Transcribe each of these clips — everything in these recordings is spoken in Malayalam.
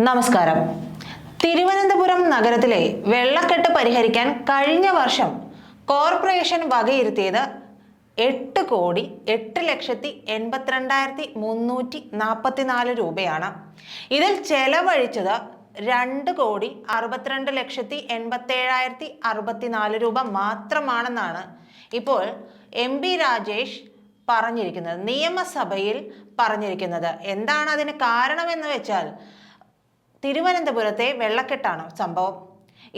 നമസ്കാരം. തിരുവനന്തപുരം നഗരത്തിലെ വെള്ളക്കെട്ട് പരിഹരിക്കാൻ കഴിഞ്ഞ വർഷം കോർപ്പറേഷൻ വകയിരുത്തിയത് എട്ട് കോടി എട്ട് ലക്ഷത്തി എൺപത്തിരണ്ടായിരത്തി മുന്നൂറ്റി നാൽപ്പത്തിനാല് രൂപയാണ്. ഇതിൽ ചെലവഴിച്ചത് രണ്ട് കോടി അറുപത്തിരണ്ട് ലക്ഷത്തി എൺപത്തേഴായിരത്തി അറുപത്തിനാല് രൂപ മാത്രമാണെന്നാണ് ഇപ്പോൾ എം ബി രാജേഷ് പറഞ്ഞിരിക്കുന്നത്. നിയമസഭയിൽ പറഞ്ഞിരിക്കുന്നത്. എന്താണ് അതിന് കാരണമെന്ന് വെച്ചാൽ തിരുവനന്തപുരത്തെ വെള്ളക്കെട്ടാണ് സംഭവം.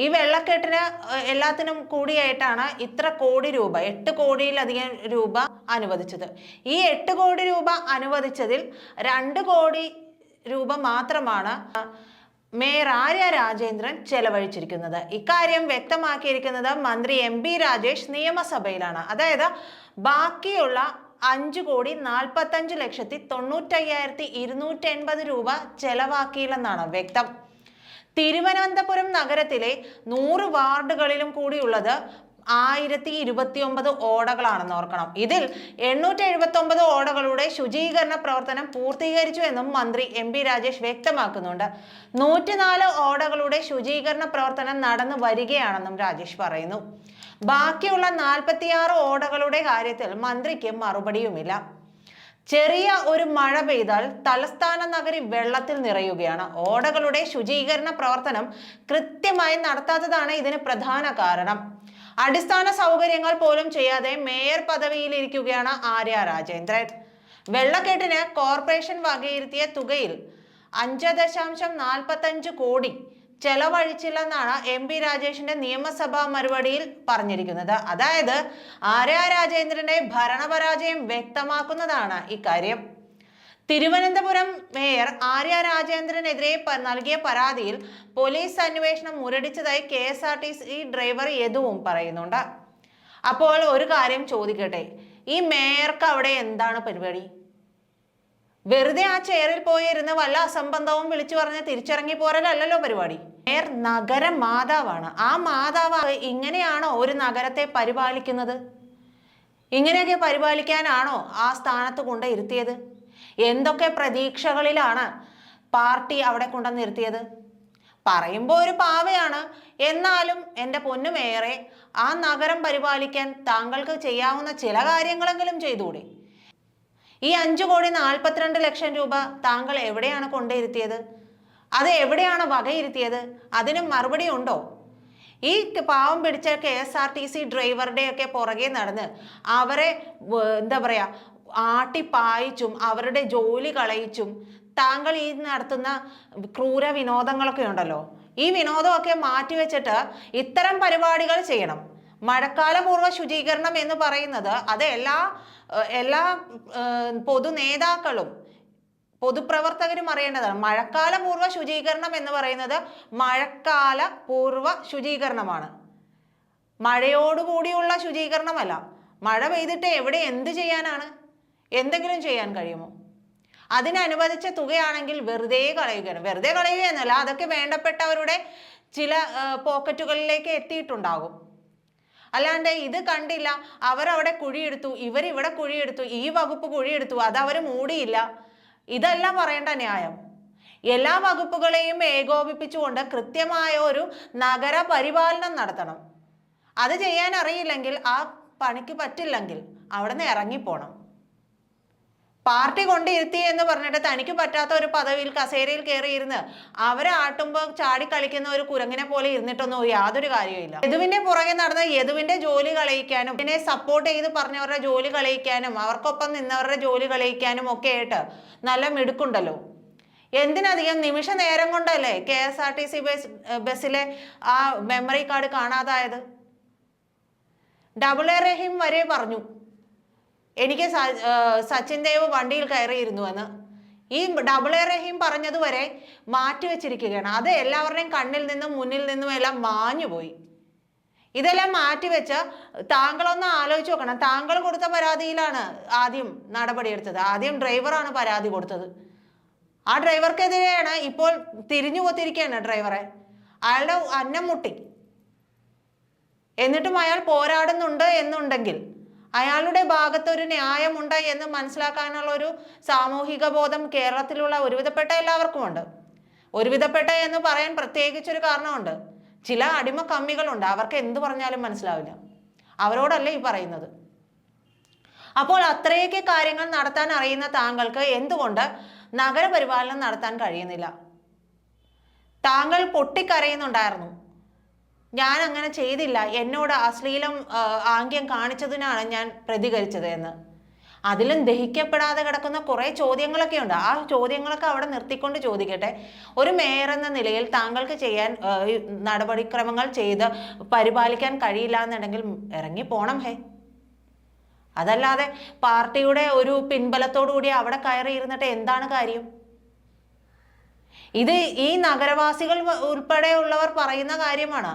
ഈ വെള്ളക്കെട്ടിന് എല്ലാത്തിനും കൂടിയായിട്ടാണ് ഇത്ര കോടി രൂപ എട്ട് കോടിയിലധികം രൂപ അനുവദിച്ചത്. ഈ എട്ട് കോടി രൂപ അനുവദിച്ചതിൽ രണ്ട് കോടി രൂപ മാത്രമാണ് മേയർ ആര്യ രാജേന്ദ്രൻ ചെലവഴിച്ചിരിക്കുന്നത്. ഇക്കാര്യം വ്യക്തമാക്കിയിരിക്കുന്നത് മന്ത്രി എം ബി രാജേഷ് നിയമസഭയിലാണ്. അതായത് ബാക്കിയുള്ള അഞ്ച് കോടി നാൽപ്പത്തഞ്ച് ലക്ഷത്തി തൊണ്ണൂറ്റയ്യായിരത്തി ഇരുന്നൂറ്റി എൺപത് രൂപ ചെലവാക്കിയില്ലെന്നാണ് വ്യക്തം. തിരുവനന്തപുരം നഗരത്തിലെ നൂറ് വാർഡുകളിലും കൂടിയുള്ളത് ആയിരത്തി ഇരുപത്തി ഒമ്പത് ഓടകളാണെന്ന് ഓർക്കണം. ഇതിൽ എണ്ണൂറ്റി എഴുപത്തി ഒമ്പത് ഓടകളുടെ ശുചീകരണ പ്രവർത്തനം പൂർത്തീകരിച്ചു എന്നും മന്ത്രി എം പി രാജേഷ് വ്യക്തമാക്കുന്നുണ്ട്. നൂറ്റിനാല് ഓടകളുടെ ശുചീകരണ പ്രവർത്തനം നടന്നു വരികയാണെന്നും രാജേഷ് പറയുന്നു. ബാക്കിയുള്ള നാൽപ്പത്തിയാറ് ഓടകളുടെ കാര്യത്തിൽ മന്ത്രിക്ക് മറുപടിയുമില്ല. ചെറിയ ഒരു മഴ പെയ്താൽ തലസ്ഥാന നഗരി വെള്ളത്തിൽ നിറയുകയാണ്. ഓടകളുടെ ശുചീകരണ പ്രവർത്തനം കൃത്യമായി നടത്താത്തതാണ് ഇതിന് പ്രധാന കാരണം. അടിസ്ഥാന സൗകര്യങ്ങൾ പോലും ചെയ്യാതെ മേയർ പദവിയിൽ പദവിയിലിരിക്കുകയാണ് ആര്യ രാജേന്ദ്രൻ. വെള്ളക്കെട്ടിന് കോർപ്പറേഷൻ വകയിരുത്തിയ തുകയിൽ അഞ്ച് ദശാംശം നാൽപ്പത്തഞ്ച് കോടി ചെലവഴിച്ചില്ലെന്നാണ് എം പി രാജേഷിന്റെ നിയമസഭാ മറുപടിയിൽ പറഞ്ഞിരിക്കുന്നത്. അതായത് ആര്യ രാജേന്ദ്രന്റെ ഭരണപരാജയം വ്യക്തമാക്കുന്നതാണ് ഇക്കാര്യം. തിരുവനന്തപുരം മേയർ ആര്യ രാജേന്ദ്രനെതിരെ നൽകിയ പരാതിയിൽ പോലീസ് അന്വേഷണം മുരടിച്ചതായി K S R T C driver യദുവും പറയുന്നുണ്ട്. അപ്പോൾ ഒരു കാര്യം ചോദിക്കട്ടെ? ഈ മേയർക്ക് അവിടെ എന്താണ് പരിപാടി? വെറുതെ ആ ചെയറിൽ പോയി ഇരുന്ന് വല്ല അസംബന്ധവും വിളിച്ചു പറഞ്ഞ് തിരിച്ചിറങ്ങി പോരലല്ലോ പരിപാടി. മേയർ നഗര മാതാവാണ്. ആ മാതാവ് ഇങ്ങനെയാണോ ഒരു നഗരത്തെ പരിപാലിക്കുന്നത്? ഇങ്ങനെയൊക്കെ പരിപാലിക്കാനാണോ ആ സ്ഥാനത്ത് കൊണ്ട് ഇരുത്തിയത്? എന്തൊക്കെ പ്രതീക്ഷകളിലാണ് പാർട്ടി അവിടെ കൊണ്ടുവന്ന് ഇരുത്തിയത് പറയുമ്പോൾ ഒരു പാവയാണ്. എന്നാലും എന്റെ പൊന്നുമേറെ ആ നഗരം പരിപാലിക്കാൻ താങ്കൾക്ക് ചെയ്യാവുന്ന ചില കാര്യങ്ങളെങ്കിലും ചെയ്തുകൂടെ? ഈ അഞ്ചു കോടി നാൽപ്പത്തിരണ്ട് ലക്ഷം രൂപ താങ്കൾ എവിടെയാണ് കൊണ്ടിരുത്തിയത് അത് എവിടെയാണ് വകയിരുത്തിയത്? അതിന് മറുപടി ഉണ്ടോ? ഈ പാവം പിടിച്ച K S R T C ഡ്രൈവറുടെയൊക്കെ പുറകെ നടന്ന് അവരെ എന്താ പറയാ ആട്ടിപ്പായിച്ചും അവരുടെ ജോലി കളയിച്ചും താങ്കൾ ഈ നടത്തുന്ന ക്രൂര വിനോദങ്ങളൊക്കെ ഉണ്ടല്ലോ. ഈ വിനോദമൊക്കെ മാറ്റിവെച്ചിട്ട് ഇത്തരം പരിപാടികൾ ചെയ്യണം. മഴക്കാലപൂർവ ശുചീകരണം എന്ന് പറയുന്നത് അത് എല്ലാ എല്ലാ പൊതു നേതാക്കളും പൊതുപ്രവർത്തകരും അറിയേണ്ടതാണ്. മഴക്കാല പൂർവ ശുചീകരണം എന്ന് പറയുന്നത് മഴക്കാല പൂർവ ശുചീകരണമാണ്. മഴയോടുകൂടിയുള്ള ശുചീകരണമല്ല. മഴ പെയ്തിട്ട് എവിടെ എന്ത് ചെയ്യാനാണ്? എന്തെങ്കിലും ചെയ്യാൻ കഴിയുമോ? അതിനനുവദിച്ച തുകയാണെങ്കിൽ വെറുതെ കളയുകയാണ് വെറുതെ കളയുകയെന്നല്ല അതൊക്കെ വേണ്ടപ്പെട്ടവരുടെ ചില പോക്കറ്റുകളിലേക്ക് എത്തിയിട്ടുണ്ടാകും. അല്ലാണ്ട് ഇത് കണ്ടില്ല. അവരവിടെ കുഴിയെടുത്തു. ഇവരിവിടെ കുഴിയെടുത്തു. ഈ വകുപ്പ് കുഴിയെടുത്തു. അത് അവർ മൂടിയില്ല. ഇതെല്ലാം പറയേണ്ട ന്യായം. എല്ലാ വകുപ്പുകളെയും ഏകോപിപ്പിച്ചുകൊണ്ട് കൃത്യമായ ഒരു നഗര പരിപാലനം നടത്തണം. അത് ചെയ്യാൻ അറിയില്ലെങ്കിൽ ആ പണിക്ക് പറ്റില്ലെങ്കിൽ അവിടെ നിന്ന് ഇറങ്ങിപ്പോണം. പാർട്ടി കൊണ്ടിരുത്തി എന്ന് പറഞ്ഞിട്ട് തനിക്ക് പറ്റാത്ത ഒരു പദവിയിൽ കസേരയിൽ കയറിയിരുന്ന് അവരെ ആട്ടുമ്പോൾ ചാടി കളിക്കുന്ന ഒരു കുരങ്ങിനെ പോലെ ഇരുന്നിട്ടൊന്നും യാതൊരു കാര്യമില്ല യദുവിന്റെ പുറകെ നടന്ന് യദുവിന്റെ ജോലി കളയിക്കാനും ഇതിനെ സപ്പോർട്ട് ചെയ്ത് പറഞ്ഞവരുടെ ജോലി കളയിക്കാനും അവർക്കൊപ്പം നിന്നവരുടെ ജോലി കളയിക്കാനും ഒക്കെ ആയിട്ട് നല്ല മിടുക്കുണ്ടല്ലോ. എന്തിനധികം നിമിഷ നേരം കൊണ്ടല്ലേ K S R T C bus ബസ്സിലെ ആ മെമ്മറി കാർഡ് കാണാതായത്? ഡബിൾ എ റഹീം വരെ പറഞ്ഞു. എനിക്ക് സച്ചിൻ ദേവ് വണ്ടിയിൽ കയറിയിരുന്നു എന്ന് ഈ ഡബിൾ എ റഹീം പറഞ്ഞതുവരെ മാറ്റിവെച്ചിരിക്കുകയാണ് അത് എല്ലാവരുടെയും കണ്ണിൽ നിന്നും മുന്നിൽ നിന്നും എല്ലാം മാഞ്ഞുപോയി ഇതെല്ലാം മാറ്റിവെച്ച് താങ്കളൊന്ന് ആലോചിച്ച് നോക്കണം. താങ്കൾ കൊടുത്ത പരാതിയിലാണ് ആദ്യം നടപടിയെടുത്തത്. ആദ്യം ഡ്രൈവറാണ് പരാതി കൊടുത്തത്. ആ ഡ്രൈവർക്കെതിരെയാണ് ഇപ്പോൾ തിരിഞ്ഞു കൊത്തിരിക്കുകയാണ് ഡ്രൈവറെ. അയാളുടെ അന്നം മുട്ടി. എന്നിട്ടും അയാൾ പോരാടുന്നുണ്ട് എന്നുണ്ടെങ്കിൽ അയാളുടെ ഭാഗത്ത് ഒരു ന്യായമുണ്ട് എന്ന് മനസ്സിലാക്കാനുള്ള ഒരു സാമൂഹിക ബോധം കേരളത്തിലുള്ള ഒരുവിധപ്പെട്ട എല്ലാവർക്കും ഉണ്ട് ഒരുവിധപ്പെട്ട എന്ന് പറയാൻ പ്രത്യേകിച്ചൊരു കാരണമുണ്ട്. ചില അടിമ കമ്മികളുണ്ട്. അവർക്ക് എന്ത് പറഞ്ഞാലും മനസ്സിലാവില്ല. അവരോടല്ലേ ഈ പറയുന്നത്? അപ്പോൾ അത്രയൊക്കെ കാര്യങ്ങൾ നടത്താൻ അറിയുന്ന താങ്കൾക്ക് എന്തുകൊണ്ട് നഗരപരിപാലനം നടത്താൻ കഴിയുന്നില്ല? താങ്കൾ പൊട്ടിക്കരയുന്നുണ്ടായിരുന്നു. ഞാൻ അങ്ങനെ ചെയ്തില്ല. എന്നോട് അശ്ലീലം ആംഗ്യം കാണിച്ചതിനാണ് ഞാൻ പ്രതികരിച്ചത് എന്ന്. അതിലും ദഹിക്കപ്പെടാതെ കിടക്കുന്ന കുറേ ചോദ്യങ്ങളൊക്കെ ഉണ്ട്. ആ ചോദ്യങ്ങളൊക്കെ അവിടെ നിർത്തിക്കൊണ്ട് ചോദിക്കട്ടെ. ഒരു മേയർ എന്ന നിലയിൽ താങ്കൾക്ക് ചെയ്യാൻ നടപടിക്രമങ്ങൾ ചെയ്ത് പരിപാലിക്കാൻ കഴിയില്ല എന്നുണ്ടെങ്കിൽ ഇറങ്ങി പോണം ഹേ. അതല്ലാതെ പാർട്ടിയുടെ ഒരു പിൻബലത്തോടു കൂടി അവിടെ കയറി ഇരുന്നിട്ട് എന്താണ് കാര്യം? ഇത് ഈ നഗരവാസികൾ ഉൾപ്പെടെയുള്ളവർ പറയുന്ന കാര്യമാണ്.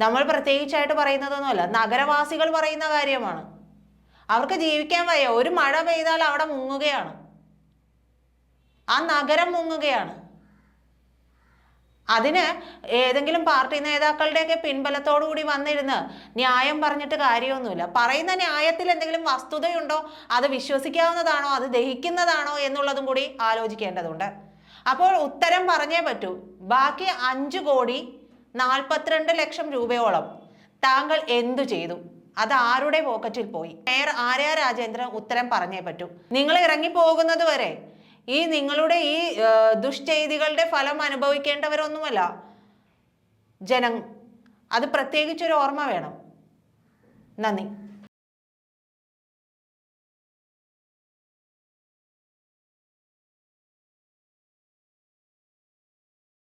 നമ്മൾ പ്രത്യേകിച്ചായിട്ട് പറയുന്നതൊന്നുമല്ല. നഗരവാസികൾ പറയുന്ന കാര്യമാണ്. അവർക്ക് ജീവിക്കാൻ വയ്യ. ഒരു മഴ പെയ്താൽ അവിടെ മുങ്ങുകയാണ്. ആ നഗരം മുങ്ങുകയാണ്. അതിന് ഏതെങ്കിലും പാർട്ടി നേതാക്കളുടെയൊക്കെ പിൻബലത്തോടു കൂടി വന്നിരുന്ന് ന്യായം പറഞ്ഞിട്ട് കാര്യമൊന്നുമില്ല. പറയുന്ന ന്യായത്തിൽ എന്തെങ്കിലും വസ്തുതയുണ്ടോ? അത് വിശ്വസിക്കാവുന്നതാണോ? അത് ദഹിക്കുന്നതാണോ? എന്നുള്ളതും കൂടി ആലോചിക്കേണ്ടതുണ്ട്. അപ്പോൾ ഉത്തരം പറഞ്ഞേ പറ്റൂ. ബാക്കി അഞ്ചു കോടി നാൽപ്പത്തിരണ്ട് ലക്ഷം രൂപയോളം താങ്കൾ എന്തു ചെയ്തു? അത് ആരുടെ പോക്കറ്റിൽ പോയി? മേയർ ആര്യ രാജേന്ദ്രൻ ഉത്തരം പറഞ്ഞേ പറ്റൂ. നിങ്ങൾ ഇറങ്ങി പോകുന്നത് വരെ ഈ നിങ്ങളുടെ ഈ ദുഷ്ചെയ്തികളുടെ ഫലം അനുഭവിക്കേണ്ടവരൊന്നുമല്ല. ജനം അത് പ്രത്യേകിച്ചൊരു ഓർമ്മ വേണം. നന്ദി.